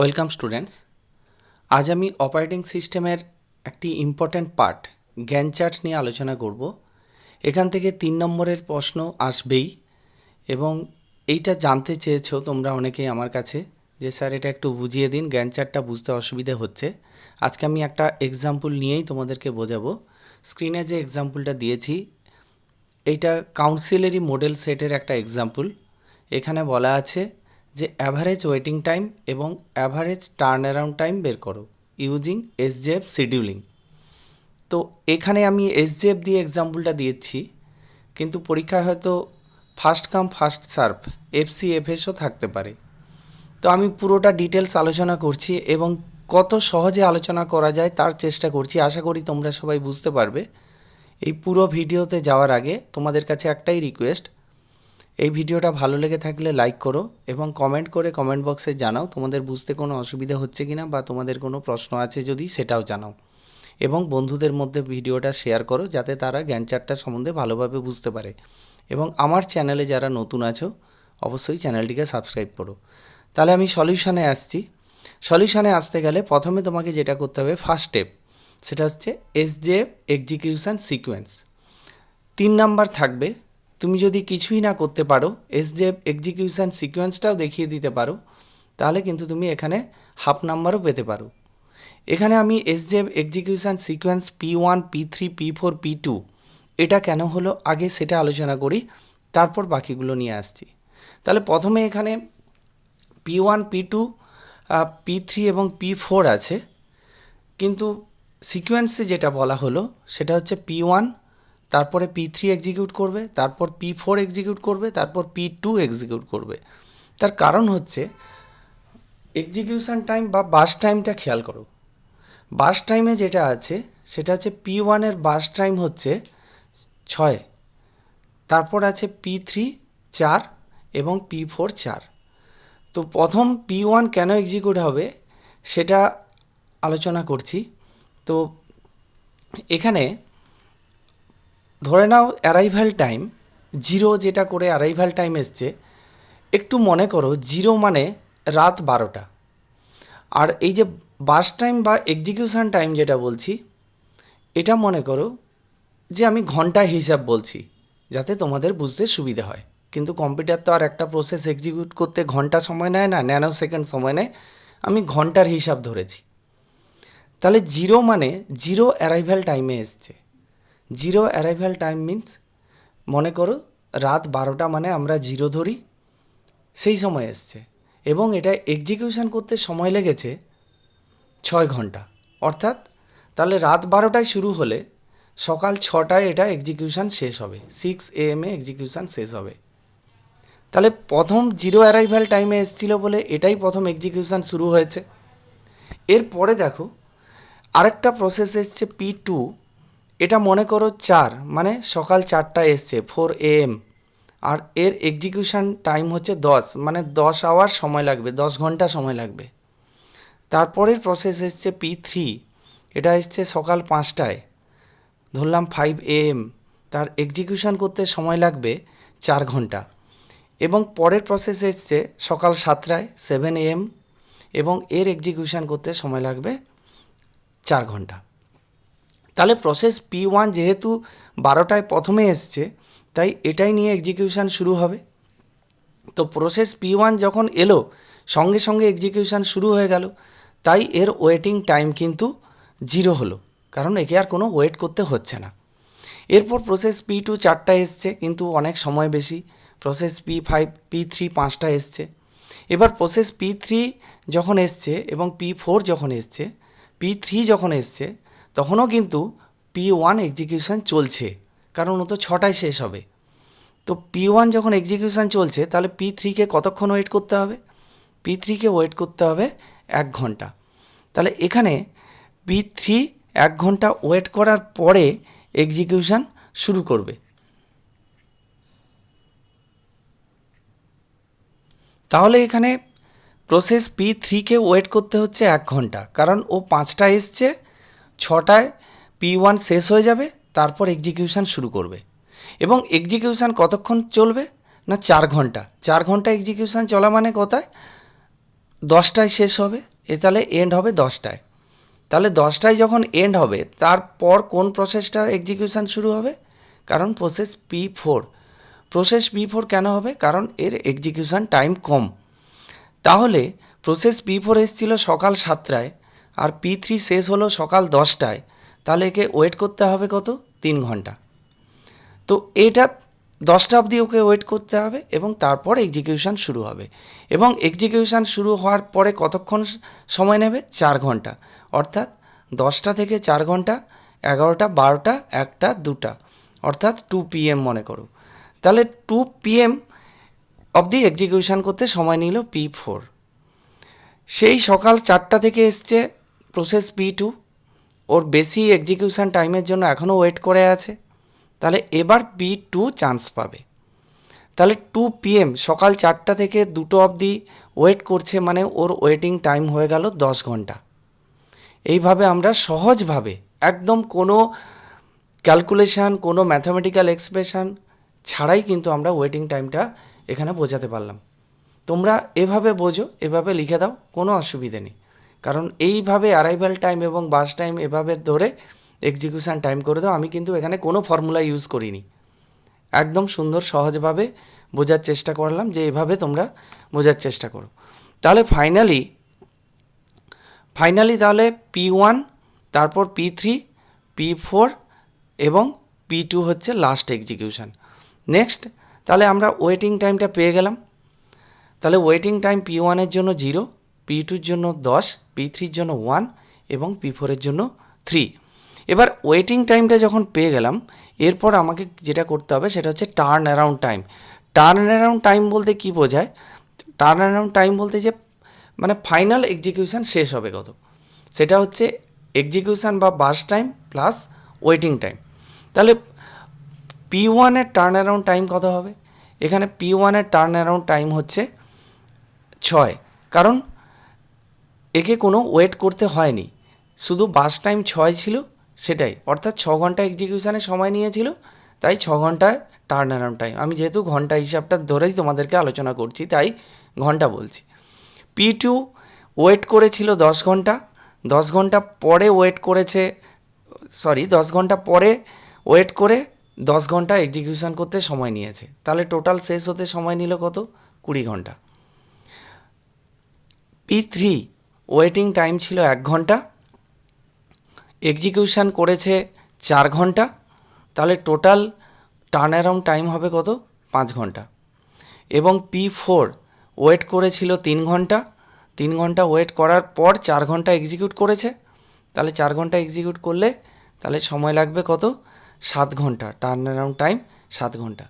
Welcome students. আজ আমি operating সিস্টেমের একটি ইম্পর্ট্যান্ট পার্ট জ্ঞান চার্ট নিয়ে আলোচনা করব। এখান থেকে তিন নম্বরের প্রশ্ন আসবেই এবং এইটা জানতে চেয়েছো তোমরা অনেকেই আমার কাছে যে, স্যার, এটা একটু বুঝিয়ে দিন, জ্ঞান চার্টটা বুঝতে অসুবিধে হচ্ছে। আজকে আমি একটা এক্সাম্পল নিয়েই তোমাদেরকে বোঝাবো। স্ক্রিনে যে এক্সাম্পলটা দিয়েছি, এইটা কাউন্সিলেরই মডেল সেটের একটা এক্সাম্পল এখানে বলা আছে যে অ্যাভারেজ ওয়েটিং টাইম এবং অ্যাভারেজ টার্ন অ্যারাউন্ড টাইম বের করো ইউজিং এস এসজেএফ শিডিউলিং তো এখানে আমি এস এসজেএফ দিয়ে এক্সাম্পলটা দিয়েছি, কিন্তু পরীক্ষায় হয়তো first come first serve FC FSO থাকতে পারে। তো আমি পুরোটা ডিটেলস আলোচনা করছি এবং কত সহজে আলোচনা করা যায় তার চেষ্টা করছি। আশা করি তোমরা সবাই বুঝতে পারবে। এই পুরো ভিডিওতে যাওয়ার আগে তোমাদের কাছে একটাই রিকোয়েস্ট এই ভিডিওটা ভালো লেগে থাকলে লাইক করো এবং কমেন্ট করে কমেন্ট বক্সে জানাও তোমাদের বুঝতে কোনো অসুবিধা হচ্ছে কি না বা তোমাদের কোনো প্রশ্ন আছে যদি সেটাও জানাও। এবং বন্ধুদের মধ্যে ভিডিওটা শেয়ার করো যাতে তারা জ্ঞান চার্টটা সম্বন্ধে ভালোভাবে বুঝতে পারে। এবং আমার চ্যানেলে যারা নতুন আছো, অবশ্যই চ্যানেলটিকে সাবস্ক্রাইব করো। তাহলে আমি সলিউশানে আসছি। সলিউশানে আসতে গেলে প্রথমে তোমাকে যেটা করতে হবে ফার্স্ট স্টেপ সেটা হচ্ছে এসজেএফ এক্সিকিউশন সিকোয়েন্স তিন নাম্বার থাকবে তুমি যদি কিছুই না করতে পারো এসজেএফ এক্সিকিউশন সিকোয়েন্সটাও দেখিয়ে দিতে পারো, তাহলে কিন্তু তুমি এখানে হাফ নাম্বারও পেতে পারো। এখানে আমি SJF execution sequence P one P three P four P two এটা কেন হলো আগে সেটা আলোচনা করি, তারপর বাকিগুলো নিয়ে আসছি। তাহলে প্রথমে এখানে P one P two P three এবং পি ফোর আছে, কিন্তু সিকোয়েন্সে যেটা বলা হলো, সেটা হচ্ছে পি ওয়ান তারপরে পি থ্রি এক্সিকিউট করবে, তারপর পি ফোর এক্সিকিউট করবে, তারপর পি টু এক্সিকিউট করবে। তার কারণ হচ্ছে এক্সিকিউশন টাইম বা বাস টাইমটা খেয়াল করো। বাস টাইমে যেটা আছে, সেটা হচ্ছে পি ওয়ানের বাস টাইম হচ্ছে ছয়, তারপর আছে পি থ্রি চার এবং পি ফোর চার। তো প্রথম পি ওয়ান কেন এক্সিকিউট হবে, সেটা আলোচনা করছি। তো এখানে ধরে নাও অ্যারাইভাল টাইম জিরো যেটা করে অ্যারাইভাল টাইম এসছে, একটু মনে করো জিরো মানে রাত বারোটা। আর এই যে বাস টাইম বা এক্সিকিউশন টাইম যেটা বলছি, এটা মনে করো যে আমি ঘণ্টা হিসাব বলছি, যাতে তোমাদের বুঝতে সুবিধা হয়। কিন্তু কম্পিউটার তো আর একটা প্রসেস এক্সিকিউট করতে ঘণ্টা সময় নেয় না ন্যানো সেকেন্ড সময় নেয়, আমি ঘণ্টার হিসাব ধরেছি। তাহলে জিরো মানে জিরো অ্যারাইভাল টাইমে এসছে। জিরো অ্যারাইভাল টাইম মিন্স মনে করো রাত বারোটা মানে আমরা জিরো ধরি, সেই সময় এসছে। এবং এটা এক্সিকিউশন করতে সময় লেগেছে ছয় ঘণ্টা। অর্থাৎ তাহলে রাত বারোটায় শুরু হলে সকাল ছটায় এটা এক্সিকিউশন শেষ হবে। সিক্স এ এম এ এক্সিকিউশন শেষ হবে। তাহলে প্রথম জিরো অ্যারাইভাল টাইমে এসেছিল বলে এটাই প্রথম এক্সিকিউশন শুরু হয়েছে। এরপরে দেখো, আরেকটা প্রসেস এসছে পি টু এটা মনে করো চার মানে সকাল চারটায় এসছে ফোর এ এম আর এর এক্সিকিউশান টাইম হচ্ছে দশ মানে দশ আওয়ার সময় লাগবে, দশ ঘণ্টা সময় লাগবে। তারপরের প্রসেস এসছে পি থ্রি এটা এসছে সকাল পাঁচটায়। ধরলাম ফাইভ এ এম তার এক্সিকিউশন করতে সময় লাগবে চার ঘণ্টা। এবং পরের প্রসেস এসছে সকাল সাতটায় সেভেন এ এম এবং এর এক্সিকিউশন করতে সময় লাগবে চার ঘণ্টা। তাহলে প্রসেস পি ওয়ান যেহেতু বারোটায় প্রথমে এসছে, তাই এটাই নিয়ে এক্সিকিউশন শুরু হবে। তো প্রসেস পি ওয়ান যখন এলো, সঙ্গে সঙ্গে এক্সিকিউশন শুরু হয়ে গেল, তাই এর ওয়েটিং টাইম কিন্তু জিরো হলো, কারণ একে আর কোনো ওয়েট করতে হচ্ছে না। এরপর প্রসেস পি টু চারটা এসছে, কিন্তু অনেক সময় বেশি process P five P three পাঁচটা এসছে। এবার প্রসেস পি থ্রি যখন এসছে এবং পি ফোর যখন এসছে পি থ্রি যখন এসছে তখনও কিন্তু পি ওয়ান এক্সিকিউশন চলছে, কারণ ও তো ছটায় শেষ হবে। তো পি ওয়ান যখন এক্সিকিউশন চলছে, তাহলে পি থ্রিকে কতক্ষণ ওয়েট করতে হবে? পি থ্রিকে ওয়েট করতে হবে এক ঘণ্টা। তাহলে এখানে পি থ্রি এক ঘণ্টা ওয়েট করার পরে এক্সিকিউশন শুরু করবে। তাহলে এখানে প্রসেস পি থ্রিকে ওয়েট করতে হচ্ছে এক ঘণ্টা, কারণ ও পাঁচটা এসছে ছটায় পি ওয়ান শেষ হয়ে যাবে, তারপর এক্সিকিউশন শুরু করবে। এবং এক্সিকিউশন কতক্ষণ চলবে? না চার ঘণ্টা। চার ঘণ্টা এক্সিকিউশন চলা মানে কোথায়? দশটায় শেষ হবে, এ তাহলে এন্ড হবে দশটায়। তাহলে দশটায় যখন এন্ড হবে, তারপর কোন প্রসেসটা এক্সিকিউশন শুরু হবে? কারণ process P four process P four কেন হবে? কারণ এর এক্সিকিউশন টাইম কম। তাহলে প্রসেস পি ফোর এসেছিল সকাল সাতটায়। আর পি থ্রি শেষ হলো সকাল দশটায়। তাহলে একে ওয়েট করতে হবে কত? তিন ঘণ্টা। তো এটা দশটা অবধি ওকে ওয়েট করতে হবে এবং তারপর এক্সিকিউশন শুরু হবে। এবং এক্সিকিউশান শুরু হওয়ার পরে কতক্ষণ সময় নেবে? চার ঘণ্টা। অর্থাৎ দশটা থেকে চার ঘণ্টা, এগারোটা, বারোটা, একটা, দুটা। অর্থাৎ টু পিএম মনে করো। তাহলে টু পিএম অবধি এক্সিকিউশান করতে সময় নিল পি ফোর সেই সকাল চারটা থেকে এসছে প্রসেস পি টু ওর বেশি এক্সিকিউশন টাইমের জন্য এখনও ওয়েট করে আছে। তাহলে এবার পি টু চান্স পাবে। তাহলে টু পিএম সকাল চারটা থেকে দুটো অবধি ওয়েট করছে মানে ওর ওয়েটিং টাইম হয়ে গেল দশ ঘণ্টা। এইভাবে আমরা সহজভাবে একদম কোনো ক্যালকুলেশান কোনো ম্যাথামেটিক্যাল এক্সপ্রেশন ছাড়াই কিন্তু আমরা ওয়েটিং টাইমটা এখানে বোঝাতে পারলাম। তোমরা এভাবে বোঝো, এভাবে লিখে দাও, কোনো অসুবিধে নেই। কারণ এইভাবে অ্যারাইভাল টাইম এবং বাস টাইম এভাবে ধরে এক্সিকিউশান টাইম করে দাও, আমি কিন্তু এখানে কোনো ফর্মুলা ইউজ করিনি। একদম সুন্দর, সহজভাবে বোঝার চেষ্টা করলাম যে এভাবে তোমরা বোঝার চেষ্টা করো। তাহলে ফাইনালি ফাইনালি তাহলে পি ওয়ান তারপর পি থ্রি পি ফোর এবং পি টু হচ্ছে লাস্ট এক্সিকিউশন নেক্সট তাহলে আমরা ওয়েটিং টাইমটা পেয়ে গেলাম। তাহলে ওয়েটিং টাইম পি ওয়ানের জন্য জিরো পি টুর জন্য দশ পি থ্রির জন্য ওয়ান এবং পি ফোরের জন্য থ্রি এবার ওয়েটিং টাইমটা যখন পেয়ে গেলাম, এরপর আমাকে যেটা করতে হবে সেটা হচ্ছে turn around time turn around time বলতে কি বোঝায়? টার্ন অ্যারাউন্ড টাইম বলতে যে মানে ফাইনাল এক্সিকিউশান শেষ হবে কত? সেটা হচ্ছে এক্সিকিউশান বা burst time plus waiting time তাহলে পি ওয়ানের টার্ন অ্যারাউন্ড টাইম কত হবে? এখানে পি ওয়ানের টার্ন অ্যারাউন্ড টাইম হচ্ছে ছয়। কারণ একে কোনো ওয়েট করতে হয়নি। শুধু বাস টাইম ছয় ছিল, সেটাই। অর্থাৎ ছ ঘণ্টা এক্সিকিউশনের সময় নিয়েছিল, তাই ছ ঘন্টায় টার্ন অ্যারাউন্ড টাইম আমি যেহেতু ঘণ্টা হিসাবটা ধরেই তোমাদেরকে আলোচনা করছি, তাই ঘণ্টা বলছি। পি টু ওয়েট করেছিল দশ ঘণ্টা দশ ঘণ্টা পরে ওয়েট করেছে সরি দশ ঘণ্টা পরে ওয়েট করে দশ ঘণ্টা এক্সিকিউশন করতে সময় নিয়েছে। তাহলে টোটাল শেষ হতে সময় নিল কত? কুড়ি ঘণ্টা। পি থ্রি ওয়েটিং টাইম ছিল এক ঘণ্টা। এক্সিকিউশন করেছে চার ঘণ্টা। তাহলে টোটাল টার্ন অ্যারাউন্ড টাইম হবে কত? পাঁচ ঘণ্টা। এবং পি ফোর ওয়েট করেছিল তিন ঘণ্টা। তিন ঘণ্টা ওয়েট করার পর চার ঘণ্টা এক্সিকিউট করেছে। তাহলে চার ঘণ্টা এক্সিকিউট করলে তাহলে সময় লাগবে কত? সাত ঘণ্টা। টার্ন অ্যারাউন্ড টাইম সাত ঘণ্টা।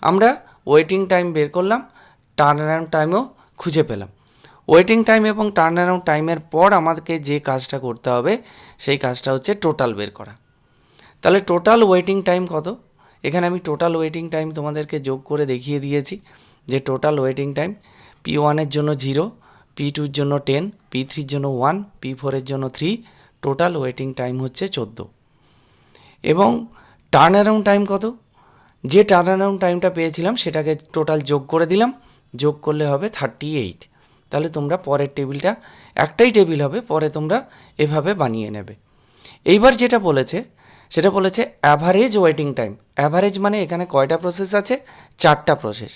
আমরা ওয়েটিং টাইম বের করলাম। টার্ন অ্যারাউন্ড টাইমও খুঁজে পেলাম। ওয়েটিং টাইম এবং টার্ন অ্যারাউন্ড টাইমের পর আমাদেরকে যে কাজটা করতে হবে, সেই কাজটা হচ্ছে টোটাল বের করা। তাহলে টোটাল ওয়েটিং টাইম কত? এখানে আমি টোটাল ওয়েটিং টাইম তোমাদেরকে যোগ করে দেখিয়ে দিয়েছি, যে টোটাল ওয়েটিং টাইম পি ওয়ানের জন্য জিরো পি টুর জন্য টেন পি থ্রির জন্য ওয়ান পি ফোরের জন্য থ্রি টোটাল ওয়েটিং টাইম হচ্ছে চোদ্দ। এবং টার্ন অ্যারাউন্ড টাইম কত? যে টার্ন অ্যারাউন্ড টাইমটা পেয়েছিলাম, সেটাকে টোটাল যোগ করে দিলাম, যোগ করলে হবে থার্টি এইট তাহলে তোমরা পরের টেবিলটা, একটাই টেবিল হবে, পরে তোমরা এভাবে বানিয়ে নেবে। এইবার যেটা বলেছে, সেটা বলেছে অ্যাভারেজ ওয়েটিং টাইম অ্যাভারেজ মানে এখানে কয়টা প্রসেস আছে? চারটা প্রসেস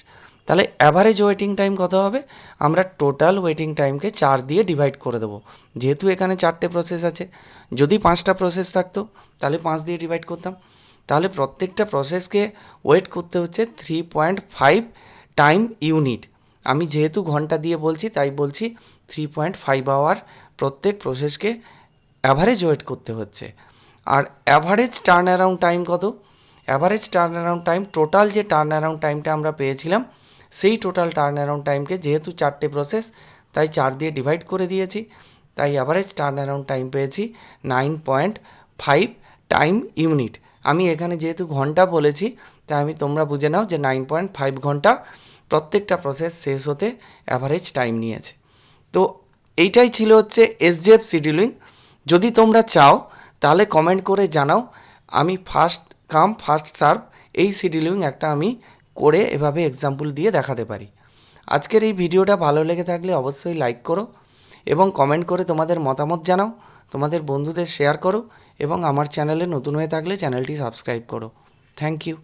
তাহলে অ্যাভারেজ ওয়েটিং টাইম কত হবে? আমরা টোটাল ওয়েটিং টাইমকে চার দিয়ে ডিভাইড করে দেবো। যেহেতু এখানে চারটে প্রসেস আছে। যদি পাঁচটা প্রসেস থাকতো, তাহলে পাঁচ দিয়ে ডিভাইড করতাম। তাহলে প্রত্যেকটা প্রসেসকে ওয়েট করতে হচ্ছে three point five time unit আমি যেহেতু ঘণ্টা দিয়ে বলছি, তাই বলছি থ্রি পয়েন্ট ফাইভ আওয়ার প্রত্যেক প্রসেসকে অ্যাভারেজ ওয়েট করতে হচ্ছে। আর অ্যাভারেজ টার্ন অ্যারাউন্ড টাইম কত? Average turn around time total যে টার্ন অ্যারাউন্ড টাইমটা আমরা পেয়েছিলাম, সেই টোটাল টার্ন অ্যারাউন্ড টাইমকে যেহেতু চারটে প্রসেস তাই চার দিয়ে ডিভাইড করে দিয়েছি। তাই অ্যাভারেজ টার্ন অ্যারাউন্ড টাইম পেয়েছি nine point five time unit আমি এখানে যেহেতু ঘণ্টা বলেছি, তাই আমি তোমরা বুঝে নাও যে নাইন পয়েন্ট ফাইভ ঘণ্টা প্রত্যেকটা প্রসেস শেষ হতে অ্যাভারেজ টাইম নিয়েছে। তো এইটাই ছিল হচ্ছে এসজেএফ শিডিউলিং যদি তোমরা চাও, তাহলে কমেন্ট করে জানাও। আমি ফার্স্ট কাম ফার্স্ট সার্ভ এই শিডিউলিং একটা আমি করে এভাবে এক্সাম্পল দিয়ে দেখাতে পারি। আজকের এই ভিডিওটা ভালো লেগে থাকলে অবশ্যই লাইক করো এবং কমেন্ট করে তোমাদের মতামত জানাও, তোমাদের বন্ধুদের শেয়ার করো এবং আমার চ্যানেলে নতুন হয়ে থাকলে চ্যানেলটি সাবস্ক্রাইব করো। Thank you